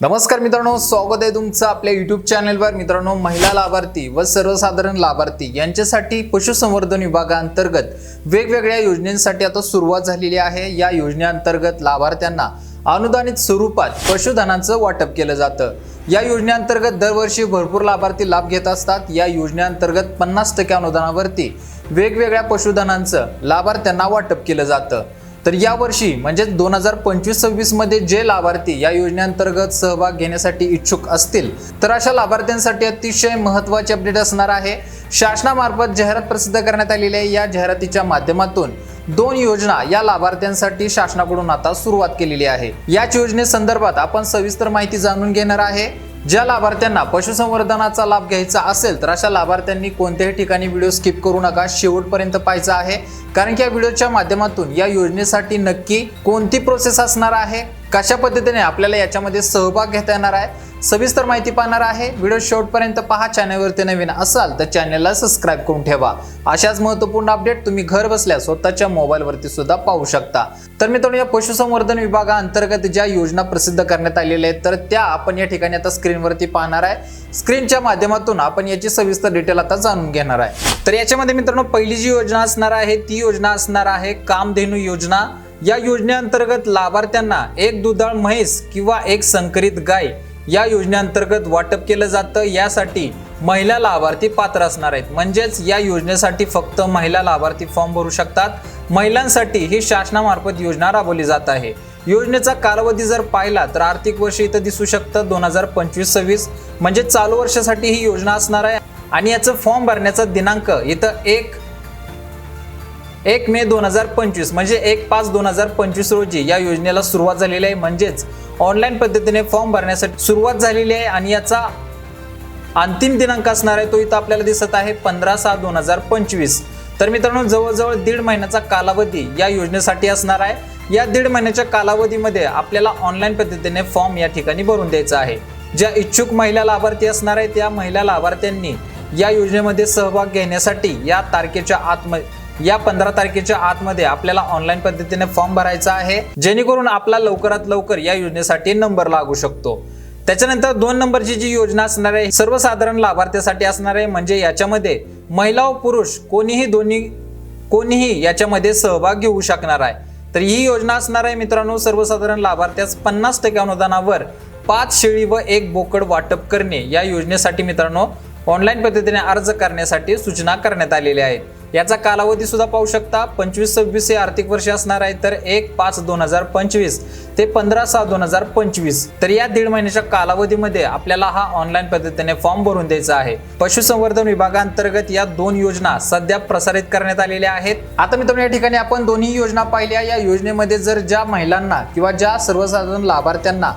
नमस्कार मित्रांनो स्वागत आहे तुमचं आपल्या युट्यूब चॅनलवर मित्रांनो महिला लाभार्थी व सर्वसाधारण लाभार्थी यांच्यासाठी पशुसंवर्धन विभागाअंतर्गत वेगवेगळ्या योजनेसाठी आता सुरुवात झालेली आहे. या योजनेअंतर्गत लाभार्थ्यांना अनुदानित स्वरूपात पशुधनाचं वाटप केलं जातं. या योजनेअंतर्गत दरवर्षी भरपूर लाभार्थी लाभ घेत असतात. या योजनेअंतर्गत पन्नास टक्के अनुदानावरती वेगवेगळ्या पशुधनांचं लाभार्थ्यांना वाटप केलं जातं. तर यावर्षी म्हणजे दोन हजार पंचवीस सव्वीसमध्ये जे लाभार्थी या योजनेअंतर्गत सहभाग घेण्यासाठी इच्छुक असतील तर अशा लाभार्थ्यांसाठी अतिशय महत्त्वाचे अपडेट असणार आहे. शासनामार्फत जाहिरात प्रसिद्ध करण्यात आलेली आहे. या जाहिरातीच्या माध्यमातून दोन योजना या लाभार्थ्यांसाठी शासनाकडून आता सुरुवात केलेली आहे. याच योजनेसंदर्भात आपण सविस्तर माहिती जाणून घेणार आहे. ज्या लाभार्थ्यांना पशुसंवर्धनाचा लाभ घ्यायचा असेल तर अशा लाभार्थ्यांनी कोणत्याही ठिकाणी व्हिडिओ स्किप करू नका. शेवटपर्यंत पाहायचा आहे. कारण की या व्हिडिओच्या माध्यमातून या योजनेसाठी नक्की कोणती प्रोसेस असणार आहे? कशा पद्धतीने आपल्याला याच्यामध्ये सहभाग घेता येणार आहे? सविस्तर माहिती पाहणार आहे. व्हिडिओ शेवटपर्यंत पहा. चॅनलवरती नवीन असाल तर चॅनलला सबस्क्राईब करून ठेवा. अशाच महत्त्वपूर्ण अपडेट तुम्ही घर बसल्या स्वतःच्या मोबाईलवरती सुद्धा पाहू शकता. तर मित्रांनो या पशुसंवर्धन विभागाअंतर्गत ज्या योजना प्रसिद्ध करण्यात आलेल्या आहेत तर त्या आपण या ठिकाणी आता स्क्रीनवरती पाहणार आहे. स्क्रीनच्या माध्यमातून आपण याची सविस्तर डिटेल आता जाणून घेणार आहे. तर याच्यामध्ये मित्रांनो पहिली जी योजना असणार आहे ती योजना असणार आहे कामधेनू योजना. या योजनेअंतर्गत लाभार्थ्यांना एक दुधाळ म्हैस किंवा एक संकरित गाय या योजनेअंतर्गत वाटप केलं जातं. यासाठी महिला लाभार्थी पात्र असणार आहेत. म्हणजेच या योजनेसाठी फक्त महिला लाभार्थी फॉर्म भरू शकतात. महिलांसाठी ही शासनामार्फत योजना राबवली जात आहे. योजनेचा कालावधी जर पाहिला तर आर्थिक वर्ष इथं दिसू शकतं. दोन हजार पंचवीस सव्वीस म्हणजे चालू वर्षासाठी ही योजना असणार आहे. आणि याचं फॉर्म भरण्याचा दिनांक इथं एक एक मे दोन हजार पंचवीस म्हणजे एक पाच दोन हजार पंचवीस रोजी या योजनेला सुरुवात झालेली आहे. म्हणजेच ऑनलाईन पद्धतीने फॉर्म भरण्यासाठी सुरुवात झालेली आहे आणि याचा अंतिम दिनांक असणार आहे तो इथं आपल्याला दिसत आहे पंधरा सहा दोन हजार पंचवीस. तर मित्रांनो जवळजवळ दीड महिन्याचा कालावधी या योजनेसाठी असणार आहे. या दीड महिन्याच्या कालावधीमध्ये आपल्याला ऑनलाईन पद्धतीने फॉर्म या ठिकाणी भरून द्यायचा आहे. ज्या इच्छुक महिला लाभार्थी असणार आहे त्या महिला लाभार्थ्यांनी या योजनेमध्ये सहभाग घेण्यासाठी या तारखेच्या आतमध्ये या पंधरा तारखेच्या आतमध्ये आपल्याला ऑनलाईन पद्धतीने फॉर्म भरायचा आहे. जेणेकरून आपला लवकरात लवकर या योजनेसाठी नंबर लागू शकतो. त्याच्यानंतर दोन नंबरची जी योजना असणार आहे सर्वसाधारण लाभार्थ्यासाठी असणार आहे म्हणजे याच्यामध्ये महिला व पुरुष कोणीही दोन्ही कोणीही याच्यामध्ये सहभाग घेऊ शकणार आहे. तर ही योजना असणार आहे मित्रांनो सर्वसाधारण लाभार्थ्यास पन्नास टक्के अनुदानावर पाच शेळी व एक बोकड वाटप करणे या योजनेसाठी मित्रांनो ऑनलाईन पद्धतीने अर्ज करण्यासाठी सूचना करण्यात आलेल्या आहेत. याचा कालावधी सुद्धा पाहू शकता. पंचवीस सव्वीस हे आर्थिक वर्ष असणार आहे तर एक पाच दोन हजार पंचवीस ते पंधरा सहा दोन हजार पंचवीस. तर या दीड महिन्याच्या कालावधीमध्ये आपल्याला हा ऑनलाईन पद्धतीने फॉर्म भरून द्यायचा आहे. पशुसंवर्धन विभागांतर्गत या दोन योजना सध्या प्रसारित करण्यात आलेल्या आहेत. आता मित्रांनो या ठिकाणी आपण दोन्ही योजना पाहिल्या. या योजनेमध्ये जर ज्या महिलांना किंवा ज्या सर्वसाधारण लाभार्थ्यांना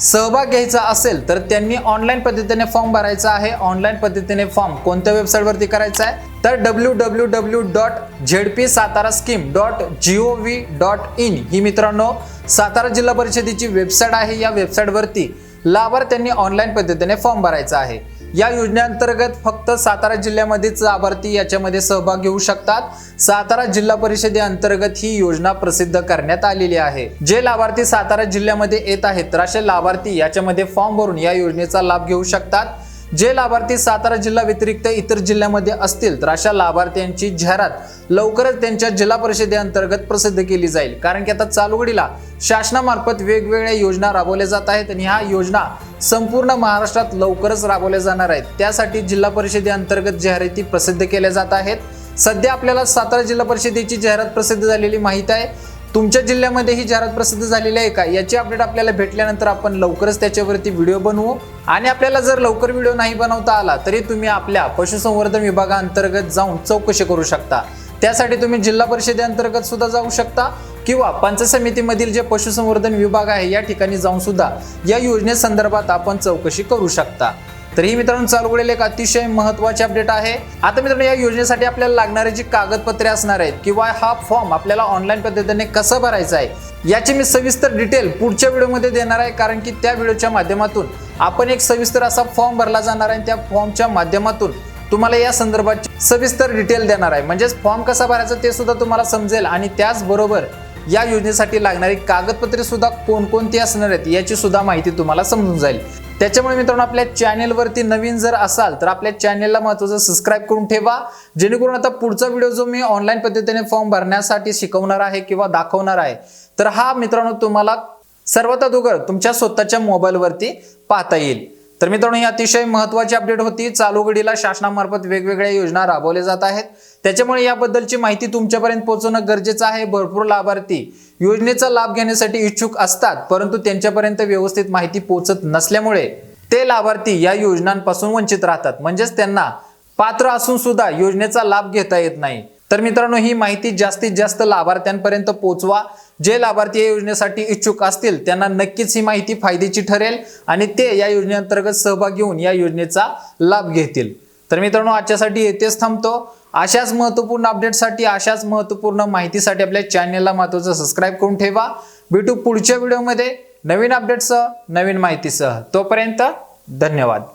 सहभाग घ्यायचा असेल तर त्यांनी ऑनलाईन पद्धतीने फॉर्म भरायचा आहे. ऑनलाईन पद्धतीने फॉर्म कोणत्या वेबसाईटवरती करायचा आहे? तर W W W dot Z P Satara scheme dot G O V dot in ही मित्रांनो सातारा जिल्हा परिषदेची वेबसाईट आहे. या वेबसाईटवरती लाभार्थ्यांनी ऑनलाईन पद्धतीने फॉर्म भरायचा आहे. या योजनेअंतर्गत फक्त सातारा जिल्ह्यामध्येच लाभार्थी याच्यामध्ये सहभाग घेऊ शकतात. सातारा जिल्हा परिषदेअंतर्गत ही योजना प्रसिद्ध करण्यात आलेली आहे. जे लाभार्थी सातारा जिल्ह्यामध्ये येत आहेत तर असे लाभार्थी याच्यामध्ये फॉर्म भरून या योजनेचा लाभ घेऊ शकतात. जे लाभार्थी सातारा जिल्हा व्यतिरिक्त इतर जिल्ह्यामध्ये असतील तर अशा लाभार्थ्यांची जाहिरात लवकरच त्यांच्या जिल्हा परिषदेअंतर्गत प्रसिद्ध केली जाईल. कारण की आता चालवडीला शासनामार्फत वेगवेगळ्या योजना राबवल्या जात आहेत आणि ह्या योजना संपूर्ण महाराष्ट्रात लवकरच राबवल्या जाणार आहेत. त्यासाठी जिल्हा परिषदेअंतर्गत जाहिराती प्रसिद्ध केल्या जात आहेत. सध्या आपल्याला सातारा जिल्हा परिषदेची जाहिरात प्रसिद्ध झालेली माहीत आहे. तुमच्या जिल्ह्यामध्ये ही जाहिरात प्रसिद्ध झालेली आहे का? याची अपडेट आपल्याला भेटल्यानंतर आपण लवकरच त्याच्यावरती व्हिडिओ बनवू. आणि आपल्याला जर लवकर व्हिडिओ नाही बनवता आला तरी तुम्ही आपल्या पशुसंवर्धन विभागाअंतर्गत जाऊन चौकशी करू शकता. त्यासाठी तुम्ही जिल्हा परिषदेअंतर्गत सुद्धा जाऊ शकता किंवा पंच समितीमधील जे पशुसंवर्धन विभाग आहे या ठिकाणी जाऊन सुद्धा या योजनेसंदर्भात आपण चौकशी करू शकता. तर ही मित्रांनो चालू घडेल एक अतिशय महत्त्वाचे अपडेट आहे. आता मित्रांनो या योजनेसाठी आपल्याला लागणारे जी कागदपत्रे असणार आहेत किंवा हा फॉर्म आपल्याला ऑनलाईन पद्धतीने कसं भरायचा आहे याची मी सविस्तर डिटेल पुढच्या व्हिडिओमध्ये देणार आहे. कारण की त्या व्हिडिओच्या माध्यमातून आपण एक सविस्तर असा फॉर्म भरला जाणार आहे आणि त्या फॉर्मच्या माध्यमातून तुम्हाला या संदर्भात सविस्तर डिटेल देणार आहे. म्हणजेच फॉर्म कसा भरायचा ते सुद्धा तुम्हाला समजेल आणि त्याचबरोबर या योजनेसाठी लागणारी कागदपत्रे सुद्धा कोणकोणती असणार आहेत याची सुद्धा माहिती तुम्हाला समजून जाईल. त्याच्यामुळे मित्रांनो आपल्या चॅनेलवरती नवीन जर असाल तर आपल्या चॅनेलला महत्वाचं सबस्क्राईब करून ठेवा. जेणेकरून आता पुढचा व्हिडिओ जो मी ऑनलाईन पद्धतीने फॉर्म भरण्यासाठी शिकवणार आहे किंवा दाखवणार आहे तर हा मित्रांनो तुम्हाला सर्वात अगोदर तुमच्या स्वतःच्या मोबाईलवरती पाहता येईल. तर मित्रांनो ही अतिशय महत्वाची अपडेट होती. चालू घडीला शासनामार्फत वेगवेगळ्या योजना राबवल्या जात आहेत. त्याच्यामुळे याबद्दलची माहिती तुमच्यापर्यंत पोहोचवणं गरजेचं आहे. भरपूर लाभार्थी योजनेचा लाभ घेण्यासाठी इच्छुक असतात परंतु त्यांच्यापर्यंत व्यवस्थित माहिती पोहोचत नसल्यामुळे ते लाभार्थी या योजनांपासून वंचित राहतात. म्हणजेच त्यांना पात्र असून सुद्धा योजनेचा लाभ घेता येत नाही. तर मित्रांनो ही माहिती जास्तीत जास्त लाभार्थ्यांपर्यंत पोहोचवा. जे लाभार्थी या योजनेसाठी इच्छुक असतील त्यांना नक्कीच ही माहिती फायद्याची ठरेल आणि ते या योजनेअंतर्गत सहभाग घेऊन या योजनेचा लाभ घेतील. तर मित्रांनो आजच्यासाठी येथेच थांबतो. अशाच महत्त्वपूर्ण अपडेटसाठी अशाच महत्त्वपूर्ण माहितीसाठी आपल्या चॅनेलला महत्त्वाचं सबस्क्राईब करून ठेवा. भेटू पुढच्या व्हिडिओमध्ये नवीन अपडेटसह नवीन माहितीसह. तोपर्यंत धन्यवाद.